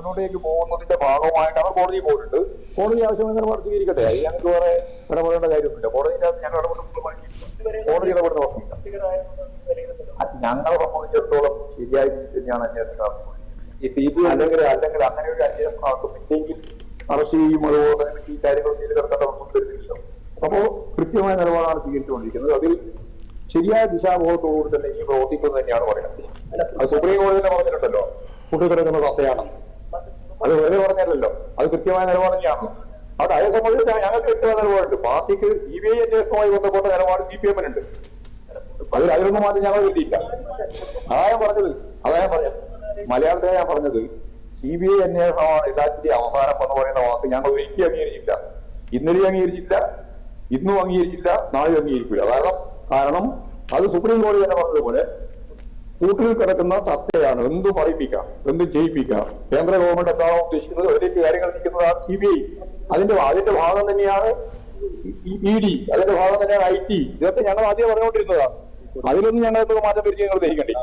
മുന്നോട്ടേക്ക് പോകുന്നതിന്റെ ഭാഗമായിട്ട് അവർ കോടതിയിൽ പോയിട്ടുണ്ട്. കോടതി ആവശ്യമെന്ന് സ്വീകരിക്കട്ടെ. അത് ഞങ്ങൾക്ക് വേറെ ഇടപെടേണ്ട കാര്യമൊന്നുമില്ല കോടതിയിൽ ഞങ്ങൾ ഇടപെടുന്ന. കോടതി ഇടപെടുന്ന പ്രശ്നമില്ല ഞങ്ങളെ സംബന്ധിച്ചിടത്തോളം ശരിയായി തന്നെയാണ് അന്വേഷണം. ഈ സി ബി അല്ലെങ്കിൽ അല്ലെങ്കിൽ അങ്ങനെ ഒരു അന്വേഷണം നടത്തുന്നില്ലെങ്കിൽ അറസ്റ്റ് ചെയ്യും. അതുപോലെ ഈ കാര്യങ്ങൾ ചെയ്ത് കിടക്കേണ്ട ഒന്നും വരുന്നില്ല. അപ്പോ കൃത്യമായ നിലപാടാണ് സ്വീകരിച്ചുകൊണ്ടിരിക്കുന്നത്. അതിൽ ശരിയായ ദിശാബോധത്തോടുകൂടി തന്നെ ഈ പ്രവർത്തിക്കുന്നത് തന്നെയാണ് പറയുന്നത്. സുപ്രീം കോടതി തന്നെ പറഞ്ഞിട്ടുണ്ടല്ലോ. കൂട്ടുകിടക്കുന്ന സത്തയാണ് അത് വെറുതെ പറഞ്ഞല്ലോ അത് കൃത്യമായ നിലപാട് തന്നെയാണ്. അവിടെ അതേ സംബന്ധിച്ച് ഞങ്ങൾക്ക് കൃത്യമായ നിലപാടുണ്ട്. പാർട്ടിക്ക് സി ബി ഐ അന്വേഷണവുമായി ബന്ധപ്പെട്ട നിലപാട് സി പി എമ്മിനുണ്ട് അതിൽ അതിലൊന്നും മാറ്റം ഞങ്ങൾ കിട്ടിയില്ല അതാ പറഞ്ഞത്. അതാ ഞാൻ പറഞ്ഞത്. മലയാളത്തിലെ ഞാൻ പറഞ്ഞത്. സി ബി ഐ അന്വേഷണമാണ് എല്ലാത്തിന്റെ അവസാനം എന്ന് പറയുന്ന വാക്ക് ഞങ്ങൾ ഒരിക്കലും അംഗീകരിച്ചില്ല. ഇന്നലെയും അംഗീകരിച്ചില്ല. ഇന്നും അംഗീകരിച്ചില്ല. നാളെയും അംഗീകരിക്കില്ല കാരണം കാരണം അത് സുപ്രീം കോടതി തന്നെ പറഞ്ഞതുപോലെ കൂട്ടിൽ കിടക്കുന്ന സത്തയാണ് എന്ത് പറയിപ്പിക്കാം എന്ത് ചെയ്യിപ്പിക്കാം? കേന്ദ്ര ഗവൺമെന്റ് എന്താണോ ഉദ്ദേശിക്കുന്നത്? അതിലേക്ക് കാര്യങ്ങൾ നിൽക്കുന്നതാണ് സി ബി ഐ. അതിന്റെ അതിന്റെ ഭാഗം തന്നെയാണ് ഇ ഡി. അതിന്റെ ഭാഗം തന്നെയാണ് ഐ ടി. ഇതൊക്കെ ഞങ്ങൾ ആദ്യം പറഞ്ഞുകൊണ്ടിരുന്നതാണ് അതിലൊന്നും ഞങ്ങൾ മാറ്റം വരുത്തി ഞങ്ങൾ ധരിക്കണ്ടേ